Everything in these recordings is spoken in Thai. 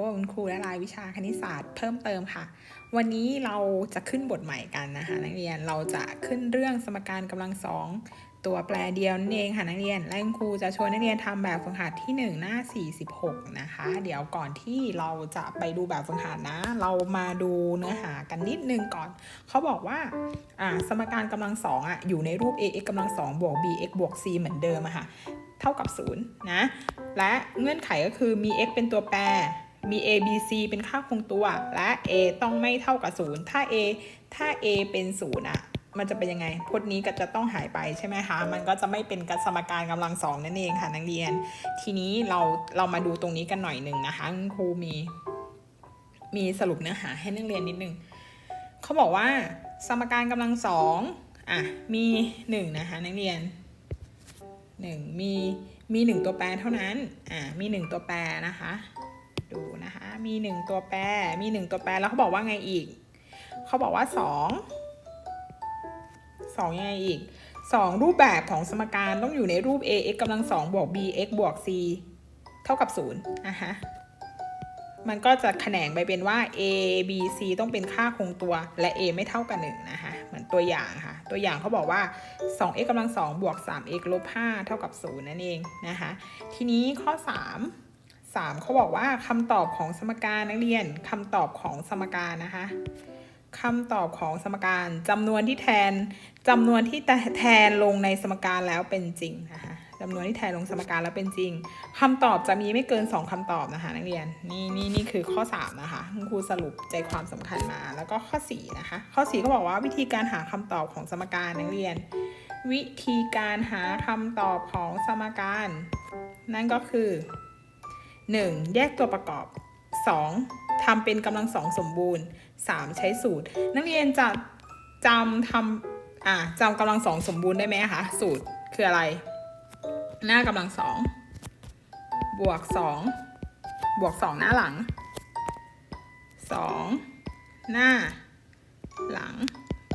บกับคุณครูและรายวิชาคณิตศาสตร์เพิ่มเติมค่ะ วันนี้เราจะขึ้นบทใหม่กันนะคะนักเรียนเราจะขึ้นเรื่องสมการกำลังสองตัวแปรเดียวนั่นเองค่ะนักเรียนและคุณครูจะชวนนักเรียนทำแบบฝึกหัดที่ 1 หน้า 46 นะคะ เดี๋ยวก่อนที่เราจะไปดูแบบฝึกหัดนะ เรามาดูเนื้อหากันนิดนึงก่อน เขาบอกว่าสมการกำลังสองอะอยู่ในรูป ax กำลังสองบวก bx บวก c เหมือนเดิมอะค่ะเท่ากับ 0 นะ และเงื่อนไขก็คือมี x เป็นตัวแปร มี a b c เป็นค่าคงตัว และ a ต้องไม่เท่ากับ 0 ถ้า a ถ้า a เป็น 0อะมันจะเป็นยังไงพจน์นี้ก็จะต้องหายไปใช่ไหมคะ มันก็จะไม่เป็นสมการกำลังสองนั่นเองค่ะนักเรียน ทีนี้เราเรามาดูตรงนี้กันหน่อยหนึ่งนะคะครูมี มีสรุปเนื้อหาให้นักเรียนนิดนึงเขาบอกว่า สมการกำลังสองอะมีหนึ่งนะคะนักเรียนหนึ่งมีมีหนึ่งตัวแปรเท่านั้นอ่ามีหนึ่งตัวแปรนะคะ ดูนะคะ มีหนึ่งตัวแปร มีหนึ่งตัวแปร แล้วเขาบอกว่าไงอีก เขาบอกว่าสองสองยังไงอีกสองรูปแบบของสมการต้องอยู่ในรูป ax กำลังสองบวก bx บวก c เท่ากับศูนย์นะคะมันก็จะแขนงไปเป็นว่า a b c ต้องเป็นค่าคงตัว และ a ไม่เท่ากับ1นะคะ เหมือนตัวอย่างค่ะ ตัวอย่างเขาบอกว่า 2x กำลัง2บวก 3x ลบ5เท่ากับ0นั่นเองนะคะ ทีนี้ข้อ 3 3เขาบอกว่าคำตอบของสมการนักเรียนคำตอบของสมการนะคะคำตอบของสมการจำนวนที่แทนจำนวนที่แทนลงในสมการแล้วเป็นจริงนะคะจำนวนที่แทนลงสมการแล้วเป็นจริงคำตอบจะมีไม่เกิน 2คำตอบนะคะ นักเรียนนี่นี่นี่คือข้อ 3 นะคะคุณครูสรุปใจความสำคัญมา แล้วก็ข้อ 4 นะคะ ข้อ 4 ก็บอกว่าวิธีการหาคำตอบของสมการนักเรียน วิธีการหาคำตอบของสมการ นั่นก็คือ 1. แยกตัวประกอบ 2. ทำเป็นกำลังสองสมบูรณ์ 3. ใช้สูตร นักเรียนจะจำทำอ่าจำกำลังสองสมบูรณ์ได้ไหมคะ สูตรคืออะไร หน้ากำลังสองบวกสองบวกสองหน้าหลังสองหน้า หลัง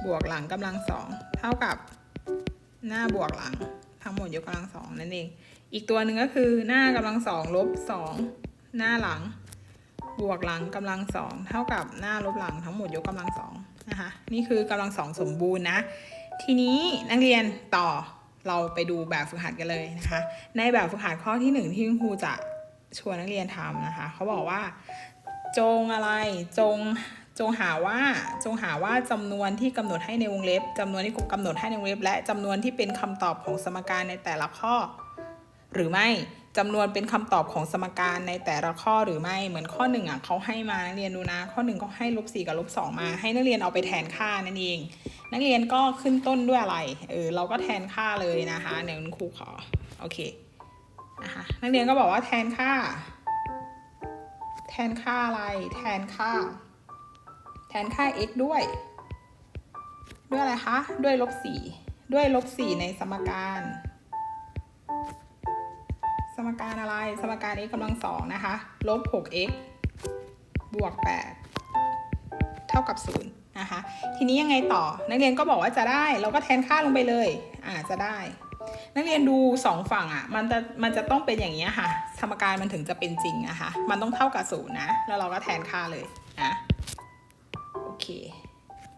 บวกหลังกำลังสองเท่ากับหน้าบวกหลัง ทั้งหมดยกกำลังสองนั่นเอง อีกตัวหนึ่งก็คือหน้ากำลังสองลบสองหน้าหลัง บวกหลังกำลังสองเท่ากับหน้าลบหลังทั้งหมดยกกำลังสองนะคะนี่คือกำลังสองสมบูรณ์นะ ทีนี้นักเรียนต่อเราไปดูแบบฝึกหัดกันเลยนะคะ ในแบบฝึกหัดข้อที่หนึ่งที่คุณครูจะชวนนักเรียนทำนะคะ เขาบอกว่า จงอะไรจงจงหาว่าจงหาว่าจำนวนที่กำหนดให้ในวงเล็บจำนวนที่กำหนดให้ในวงเล็บ และจำนวนที่เป็นคำตอบของสมการในแต่ละข้อ หรือไม่จำนวนเป็นคำตอบของสมการในแต่ละข้อหรือไม่เหมือนข้อหนึ่งอะเขาให้มานักเรียนดูนะ ข้อหนึ่งก็ให้ลบสี่กับลบสองมา ให้นักเรียนเอาไปแทนค่านั่นเอง นักเรียนก็ขึ้นต้นด้วยอะไรเออเราก็แทนค่าเลยนะคะเดี๋ยวคุณครูขอโอเคนะคะนักเรียนก็บอกว่าแทนค่า แทนค่าอะไร แทนค่า แทนค่า x ด้วย ด้วยอะไรคะด้วยลบสี่ด้วยลบสี่ในสมการ สมการอะไร สมการ x กำลังสองนะคะ ลบ 6x บวก 8 เท่ากับ 0 นะคะ ทีนี้ยังไงต่อ นักเรียนก็บอกว่าจะได้ เราก็แทนค่าลงไปเลย อ่า จะได้ นักเรียนดูสองฝั่งอะ มันจะ มันจะต้องเป็นอย่างนี้ค่ะ สมการมันถึงจะเป็นจริงนะคะ มันต้องเท่ากับศูนย์นะ แล้วเราก็แทนค่าเลยนะโอเค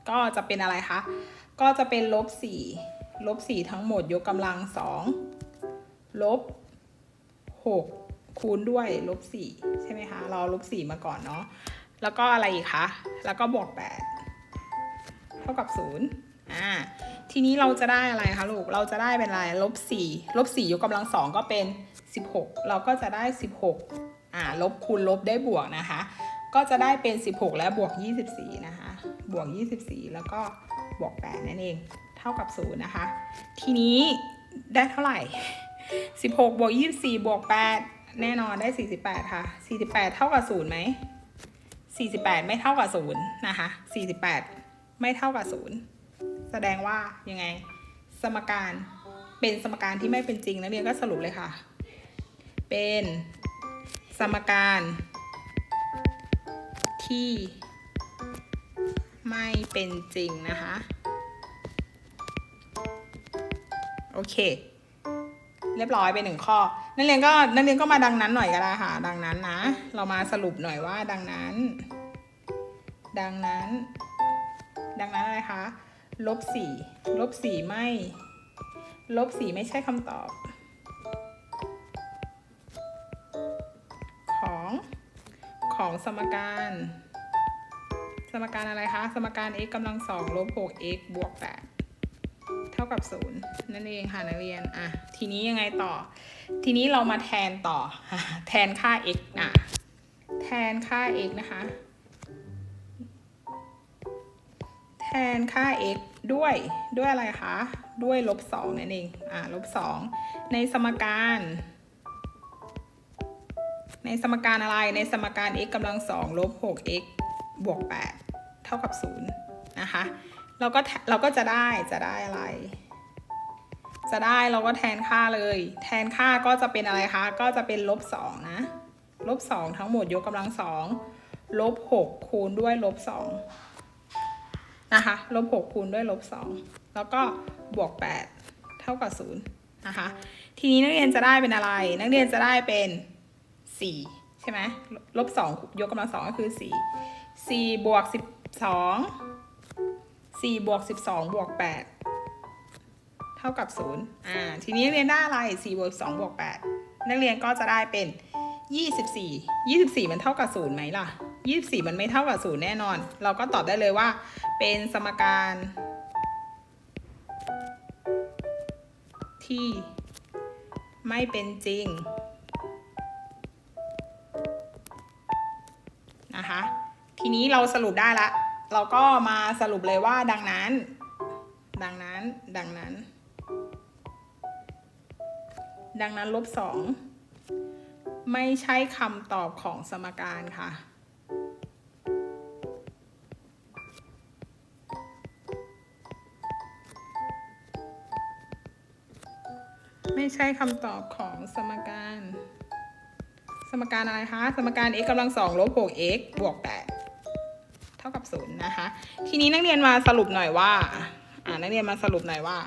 ก็จะเป็นอะไรคะ ก็จะเป็นลบสี่ลบสี่ทั้งหมดยกกำลังสองลบ 6 คูณด้วยลบ4ใช่ไหมคะ เราลบ4มาก่อนเนาะ แล้วก็อะไรอีกคะ แล้วก็บวก 8 เท่ากับ 0 อ่า ทีนี้เราจะได้อะไรคะลูก เราจะได้เป็นอะไรลบ4ลบ4ยกกำลังสองก็เป็น 16 เราก็จะได้ 16 อ่า ลบคูณลบได้บวกนะคะ ก็จะได้เป็น 16 และบวก 24 นะคะ บวก 24 แล้วก็บวก 8 นั่นเอง เท่ากับ 0 นะคะ ทีนี้ได้เท่าไหร่ สิบหกบวกยี่สี่บวกแปดแน่นอนได้สี่สิบแปดค่ะสี่สิบแปดเท่ากับศูนย์ไหมสี่สิบแปดไม่เท่ากับศูนย์นะคะสี่สิบแปดไม่เท่ากับศูนย์แสดงว่ายังไง สมการเป็นสมการที่ไม่เป็นจริงนักเรียนก็สรุปเลยค่ะ เป็นสมการที่ไม่เป็นจริงนะคะ โอเค เรียบร้อยไปหนึ่งข้อ นักเรียนก็นักเรียนก็มาดังนั้นหน่อยก็ได้ค่ะ ดังนั้นนะ เรามาสรุปหน่อยว่าดังนั้น ดังนั้น ดังนั้นอะไรคะ ลบสี่ลบสี่ไม่ ลบสี่ไม่ใช่คำตอบ ของของสมการ สมการอะไรคะ สมการ x กำลังสองลบหก x บวกแปด ท่ากับศูนย์นั่นเองค่ะนักเรียนอะทีนี้ยังไงต่อ ทีนี้เรามาแทนต่อ แทนค่า x อะแทนค่า x นะคะ แทนค่า x ด้วยด้วยอะไรคะ ด้วยลบสองนั่นเองอ่าลบสองในสมการ ในสมการอะไรในสมการ x กำลังสองลบหก x บวกแปดเท่ากับศูนย์นะคะ เราก็เราก็จะได้จะได้อะไร จะได้เราก็แทนค่าเลย แทนค่าก็จะเป็นอะไรคะ ก็จะเป็นลบสองนะลบสองทั้งหมดยกกำลังสองลบหกคูณด้วยลบสองนะคะลบหกคูณด้วยลบสองแล้วก็บวกแปดเท่ากับศูนย์นะคะทีนี้นักเรียนจะได้เป็นอะไร นักเรียนจะได้เป็นสี่ใช่ไหมลบสองยกกำลังสองก็คือสี่สี่บวกสิบสอง สี่บวกสิบสองบวกแปดเท่ากับศูนย์อ่า ทีนี้นักเรียนได้อะไรสี่บวกสองบวกแปดนักเรียนก็จะได้เป็นยี่สิบสี่ยี่สิบสี่มันเท่ากับศูนย์ไหมล่ะยี่สิบสี่มันไม่เท่ากับศูนย์แน่นอน เราก็ตอบได้เลยว่า เป็นสมการ ที่ไม่เป็นจริงนะคะ ทีนี้เราสรุปได้ละ เราก็มาสรุปเลยว่าดังนั้น ดังนั้น ดังนั้น ดังนั้นลบสองไม่ใช่คำตอบของสมการค่ะ ไม่ใช่คำตอบของสมการ สมการอะไรคะ สมการ x กำลังสองลบหก x บวกแปด ท่ากับศูนย์นะคะ ทีนี้นักเรียนมาสรุปหน่อยว่า อ่านักเรียนมาสรุปหน่อยว่า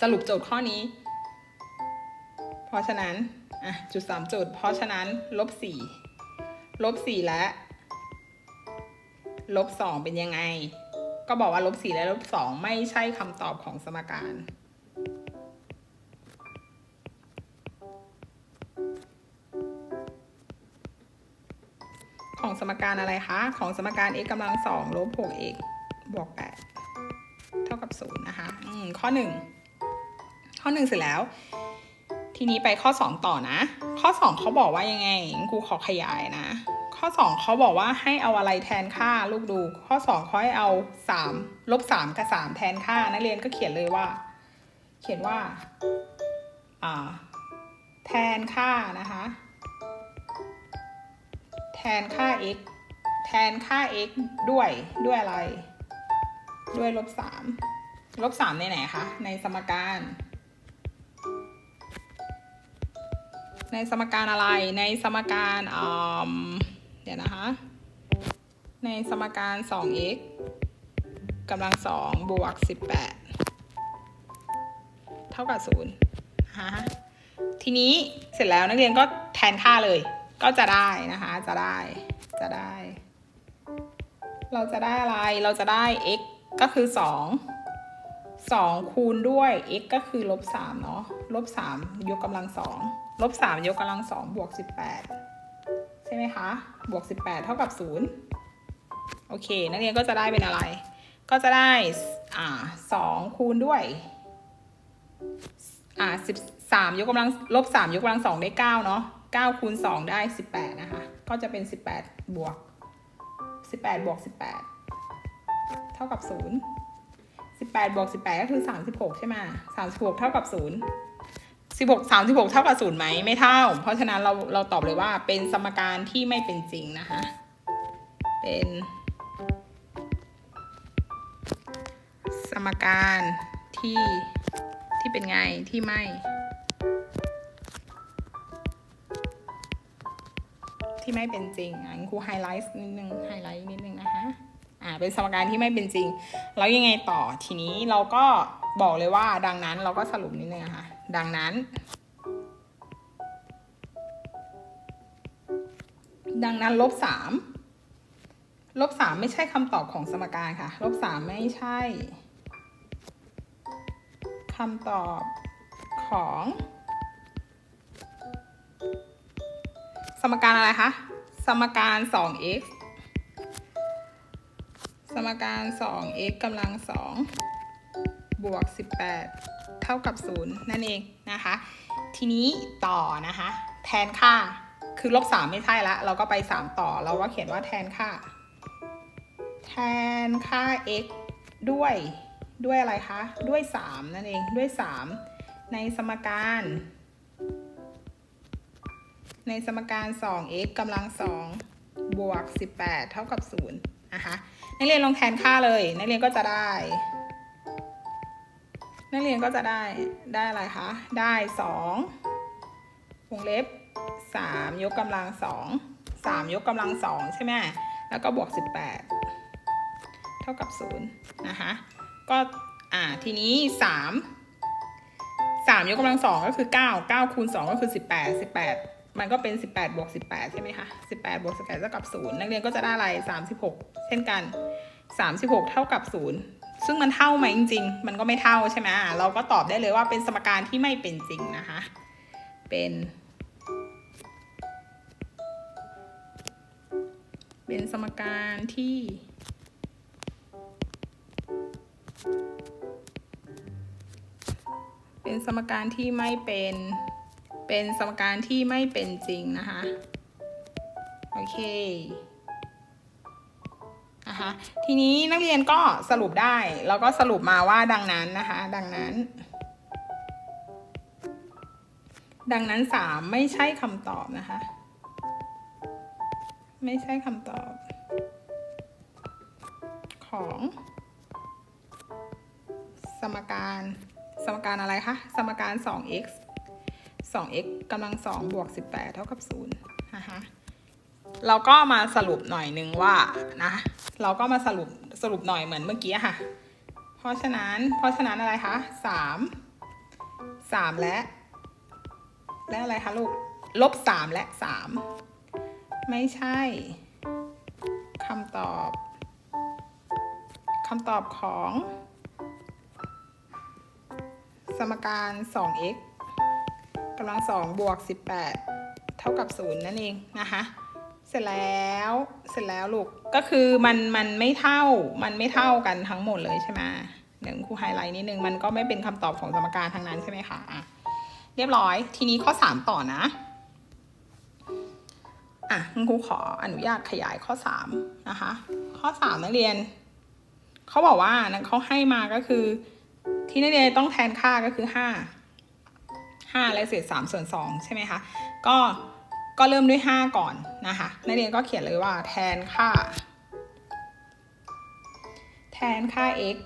สรุปโจทย์ข้อนี้ เพราะฉะนั้นอะจุดสามจุด เพราะฉะนั้นลบสี่ลบสี่และลบสองเป็นยังไง ก็บอกว่าลบสี่และลบสองไม่ใช่คำตอบของสมการ ของสมการอะไรคะ ของสมการ x กำลังสองลบหก x บวกแปดเท่ากับศูนย์นะคะข้อหนึ่งข้อหนึ่งเสร็จแล้ว ทีนี้ไปข้อ2ต่อนะ ข้อ2เขาบอกว่ายังไงครูขอขยายนะ ข้อ2เขาบอกว่าให้เอาอะไรแทนค่าลูกดู ข้อ2เขาให้เอา3ลบ3กับ3แทนค่านักเรียนก็เขียนเลยว่า เขียนว่าอ่าแทนค่านะคะ แทนค่า x แทนค่า x ด้วยด้วยอะไร ด้วยลบ3ลบ3ในไหนคะ ในสมการ ในสมการอะไร ในสมการเดี๋ยวนะคะ ในสมการ 2x กำลังสองบวก 18 เท่ากับ0นะคะทีนี้เสร็จแล้วนักเรียนก็แทนค่าเลย ก็จะได้นะคะ จะได้ จะได้ เราจะได้อะไร เราจะได้ x ก็คือ 2 2 คูณด้วย x ก็คือลบ3เนาะ ลบ3ยกกำลังสองลบ3ยกกำลังสองบวก18 ใช่ไหมคะ บวก 18 เท่ากับ 0 โอเค นักเรียนก็จะได้เป็นอะไร ก็จะได้ อ่า2คูณด้วย อ่า13ยกกำลังลบ3ยกกำลังสองได้9เนาะ 9คูณ2ได้ 18 นะคะ ก็จะเป็น 18 บวก 18 บวก 18 เท่ากับ 0 18 บวก 18 ก็คือ 36 ใช่ไหม36 เท่ากับ 0 16 36 เท่ากับ 0 ไหม ไม่เท่า เพราะฉะนั้นเราเราตอบเลยว่าเป็นสมการที่ไม่เป็นจริงนะคะ เป็นสมการที่ที่เป็นไงที่ไม่ ที่ไม่เป็นจริงอะครูไฮไลท์นิดนึงไฮไลท์นิดนึงนะคะอ่าเป็นสมการที่ไม่เป็นจริง แล้วยังไงต่อทีนี้เราก็บอกเลยว่าดังนั้นเราก็สรุปนิดนึงนะคะดังนั้น ดังนั้นลบสามลบสามไม่ใช่คำตอบของสมการค่ะ ลบสามไม่ใช่คำตอบของ สมการอะไรคะ สมการ 2x สมการ 2x กำลัง 2 บวก 18 เท่ากับ 0 นั่นเองนะคะ ทีนี้ต่อนะคะ แทนค่า คือลบ 3 ไม่ใช่ละ เราก็ไป 3 ต่อ เราก็เขียนว่าแทนค่า แทนค่า x ด้วยด้วยอะไรคะ ด้วย 3 นั่นเอง ด้วย 3 ในสมการ ในสมการ 2x กำลัง 2 บวก 18 เท่ากับ 0 นะคะ นักเรียนลองแทนค่าเลย นักเรียนก็จะได้ นักเรียนก็จะได้ ได้อะไรคะ ได้ 2 วงเล็บ 3 ยกกำลัง 2 3 ยกกำลัง 2 ใช่ไหม แล้วก็บวก 18 เท่ากับ 0 นะคะ ก็ อ่า ทีนี้ 3 3 ยกกำลัง 2 ก็คือ 9 9 คูณ 2 ก็คือ 18 18 มันก็เป็น 18บวก18 ใช่ไหมคะ 18บวก18เท่ากับ 0 นักเรียนก็จะได้อะไร 36 เช่นกัน 36 เท่ากับ 0 ซึ่งมันเท่าไหมจริง ๆ มันก็ไม่เท่าใช่ไหมเราก็ตอบได้เลยว่าเป็นสมการที่ไม่เป็นจริงนะคะ เป็น เป็นสมการที่ เป็นสมการที่ไม่เป็น เป็นสมการที่ไม่เป็นจริงนะคะ โอเคนะคะทีนี้นักเรียนก็สรุปได้ แล้วก็สรุปมาว่าดังนั้นนะคะ ดังนั้น ดังนั้นสามไม่ใช่คำตอบนะคะ ไม่ใช่คำตอบ ของ สมการ สมการอะไรคะ สมการ 2x 2x กำลัง2บวก18 เท่ากับ0นะคะเราก็มาสรุปหน่อยนึงว่านะเราก็มาสรุปสรุปหน่อยเหมือนเมื่อกี้ค่ะ เพราะฉะนั้นเพราะฉะนั้นอะไรคะสามสามและ และอะไรคะลูกลบสามและสามไม่ใช่คำตอบคำตอบของ สมการ 2x กำลังสองบวก18เท่ากับ0นั่นเองนะคะ เสร็จแล้วเสร็จแล้วลูกก็คือมันมันไม่เท่ามันไม่เท่ากันทั้งหมดเลยใช่ไหมเดี๋ยวครูไฮไลท์นิดนึงมันก็ไม่เป็นคำตอบของสมการทั้งนั้นใช่ไหมคะอะเรียบร้อยทีนี้ข้อ3ต่อนะอะครูขออนุญาตขยายข้อ3นะคะ ข้อ3นักเรียนเขาบอกว่านะเขาให้มาก็คือ ที่นักเรียนต้องแทนค่าก็คือ5 5 และเศษ3ส่วน2ใช่ไหมคะ ก็ก็เริ่มด้วย 5 ก่อนนะคะ นักเรียนก็เขียนเลยว่าแทนค่า แทนค่า x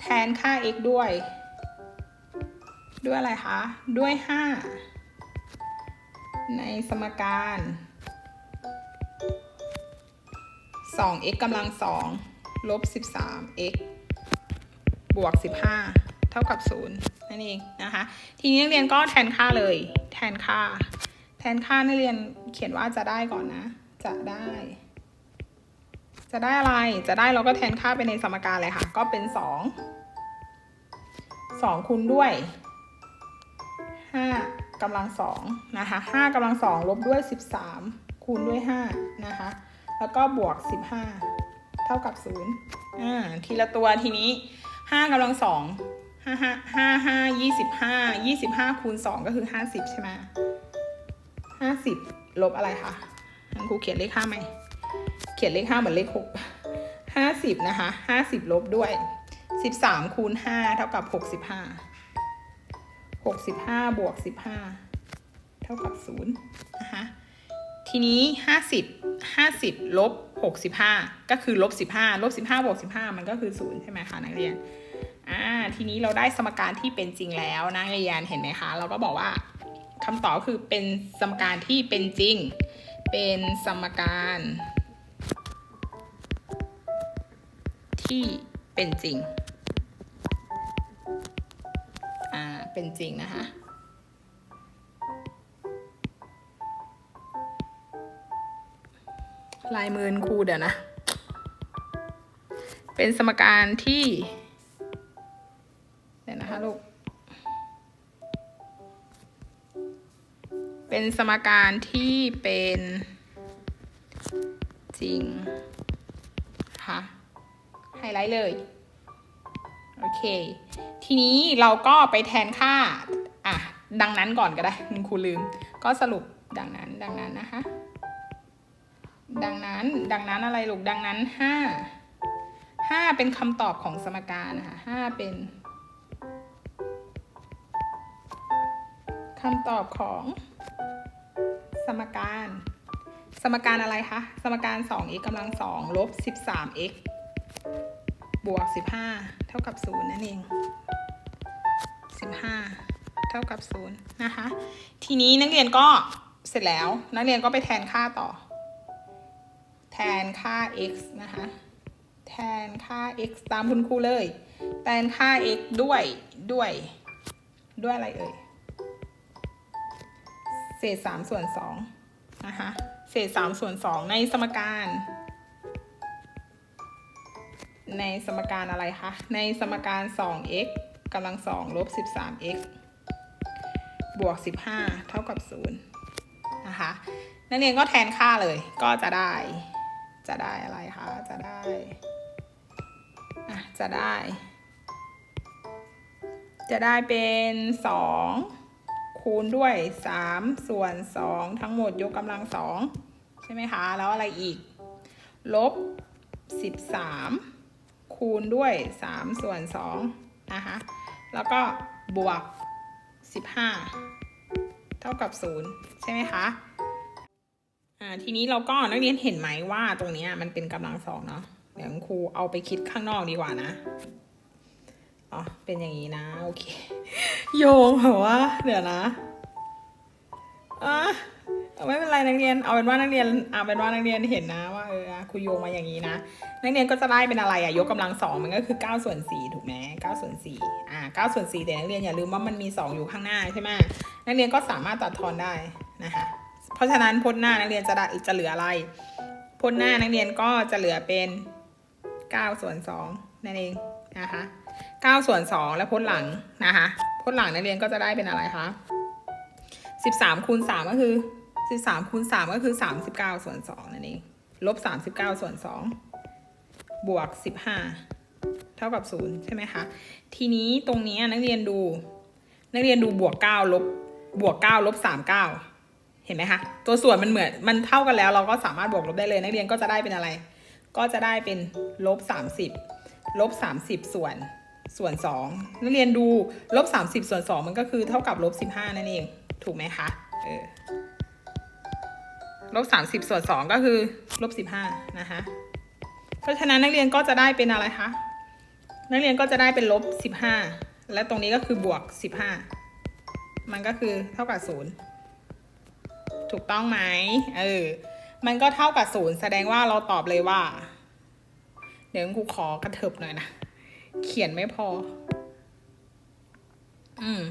แทนค่า x ด้วย ด้วยอะไรคะ ด้วย 5 ในสมการ 2x กำลัง2ลบ 13x บวก 15 ท่ากับ0นั่นเองนะคะ ทีนี้นักเรียนก็แทนค่าเลย แทนค่า แทนค่านักเรียนเขียนว่าจะได้ก่อนนะ จะได้ จะได้อะไร จะได้เราก็แทนค่าไปในสมการเลยค่ะ ก็เป็น2 2คูณด้วย5กำลัง2นะคะ5กำลัง2ลบด้วย13คูณด้วย5นะคะ แล้วก็บวก15เท่ากับ0อ่าทีละตัวทีนี้5กำลัง2 ห้าห้าห้าห้ายี่สิบห้ายี่สิบห้าคูณสองก็คือห้าสิบใช่ไหมห้าสิบลบอะไรคะงั้นครูเขียนเลขห้าไหม เขียนเลขห้าเหมือนเลขหกห้าสิบนะคะห้าสิบลบด้วยสิบสามคูณห้าเท่ากับหกสิบห้าหกสิบห้าบวกสิบห้าเท่ากับศูนย์นะคะทีนี้ห้าสิบห้าสิบลบหกสิบห้าก็คือลบสิบห้าลบสิบห้าบวกสิบห้ามันก็คือศูนย์ใช่ไหมคะนักเรียน ทีนี้เราได้สมการที่เป็นจริงแล้วนะเรียนเห็นไหมคะ เราก็บอกว่าคำตอบคือเป็นสมการที่เป็นจริง เป็นสมการ ที่เป็นจริงเป็นจริงนะคะลายมือครูเดี๋ยวนะ เป็นสมการที่ ลูก เป็นสมการที่เป็นจริงค่ะไฮไลท์เลย โอเค ทีนี้เราก็ไปแทนค่า อะ ดังนั้นก่อนก็ได้คุณครูลืม ก็สรุปดังนั้นดังนั้นนะคะ ดังนั้นดังนั้นอะไรลูกดังนั้นห้าห้าเป็นคำตอบของสมการนะคะห้าเป็น คำตอบของสมการ สมการอะไรคะ สมการ 2x กำลัง 2 ลบ 13x บวก 15 เท่ากับ 0 นั่นเอง 15 เท่ากับ 0 นะคะ ทีนี้นักเรียนก็เสร็จแล้ว นักเรียนก็ไปแทนค่าต่อ แทนค่า x นะคะ แทนค่า x ตามคุณครูเลย แทนค่า x ด้วย ด้วย ด้วยอะไรเอ่ย เศษ3ส่วน2นะคะเศษ3ส่วน2ในสมการ ในสมการอะไรคะ ในสมการ 2x กำลัง2ลบ 13x บวก 15 เท่ากับ 0 นะคะ นักเรียนก็แทนค่าเลย ก็จะได้ จะได้อะไรคะ จะได้อะจะได้ จะได้เป็น 2 คูณด้วย 3 ส่วน 2 ทั้งหมดยกกำลัง 2 ใช่ไหมคะ แล้วอะไรอีก ลบ 13 คูณด้วย 3 ส่วน2นะคะ แล้วก็บวก 15 เท่ากับ 0 ใช่ไหมคะอ่าทีนี้เราก็นักเรียนเห็นไหมว่าตรงนี้มันเป็นกำลังสองเนาะเดี๋ยวครูเอาไปคิดข้างนอกดีกว่านะ อ๋อ เป็นอย่างนี้นะ โอเค โยงเหรอวะเดี๋ยวนะอะไม่เป็นไรนักเรียน เอาเป็นว่านักเรียนเอาเป็นว่านักเรียนเห็นนะว่าเออครูโยงมาอย่างนี้นะ นักเรียนก็จะได้เป็นอะไรอะยกกำลังสองมันก็คือ9ส่วน4ถูกไหม9ส่วน4อ่า9ส่วน4แต่นักเรียนอย่าลืมว่ามันมี2อยู่ข้างหน้าใช่ไหมนักเรียนก็สามารถตัดทอนได้นะคะ เพราะฉะนั้นพจน์หน้านักเรียนจะได้จะเหลืออะไรพจน์หน้านักเรียนก็จะเหลือเป็น9ส่วน2นั่นเองนะคะ 9 ส่วน 2 และพจน์หลังนะคะพจน์หลังนักเรียนก็จะได้เป็นอะไรคะ 13คูณ3ก็คือ 13คูณ3ก็คือ 39 ส่วน2นั่นเองลบ 39 ส่วน 2 บวก 15 เท่ากับ 0 ใช่ไหมคะ ทีนี้ตรงนี้นักเรียนดู นักเรียนดูบวก 9 ลบบวก 9 ลบ 39 เห็นไหมคะ ตัวส่วนมันเหมือนมันเท่ากันแล้ว เราก็สามารถบวกลบได้เลย นักเรียนก็จะได้เป็นอะไร ก็จะได้เป็นลบ 30ลบ 30 ส่วน ส่วน2นักเรียนดูลบ30 ส่วน 2 มันก็คือเท่ากับลบ15 นั่นเอง ถูกไหมคะเออลบ30 ส่วน 2 ก็คือลบ15 นะคะ เพราะฉะนั้นนักเรียนก็จะได้เป็นอะไรคะ นักเรียนก็จะได้เป็นลบ15 และตรงนี้ก็คือบวก 15 มันก็คือเท่ากับ 0 ถูกต้องไหมเออ มันก็เท่ากับ 0 แสดงว่าเราตอบเลยว่า เดี๋ยวครูขอกระเถิบหน่อยนะ เขียนไม่พอ อืม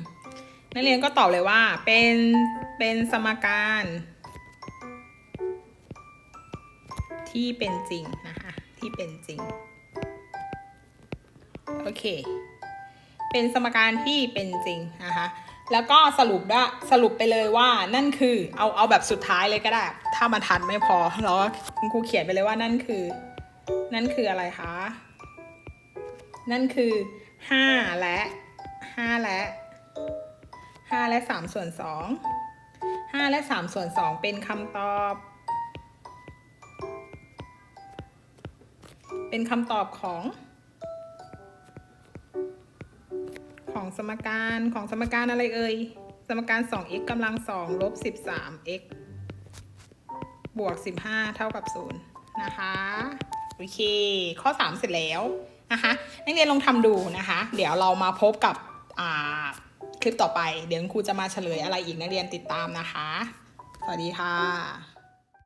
นักเรียนก็ตอบเลยว่า เป็น เป็นสมการ ที่เป็นจริงนะคะ ที่เป็นจริง โอเค เป็นสมการที่เป็นจริงนะคะ แล้วก็สรุปได้สรุปไปเลยว่า นั่นคือ เอาเอาแบบสุดท้ายเลยก็ได้ ถ้ามันทันไม่พอ เราก็คุณครูเขียนไปเลยว่านั่นคือ นั่นคืออะไรคะ นั่นคือห้าและห้าและห้าและสามส่วนสองห้าและสามส่วนสองเป็นคำตอบ เป็นคำตอบของ ของสมการของสมการอะไรเอ่ย สมการ 2x กำลัง 2 ลบ 13x บวก 15 เท่ากับ 0 นะคะ โอเค ข้อ 3 เสร็จแล้ว นะคะนักเรียนลองทำดูนะคะ เดี๋ยวเรามาพบกับคลิปต่อไป เดี๋ยวครูจะมาเฉลยอะไรอีกนักเรียนติดตามนะคะ สวัสดีค่ะ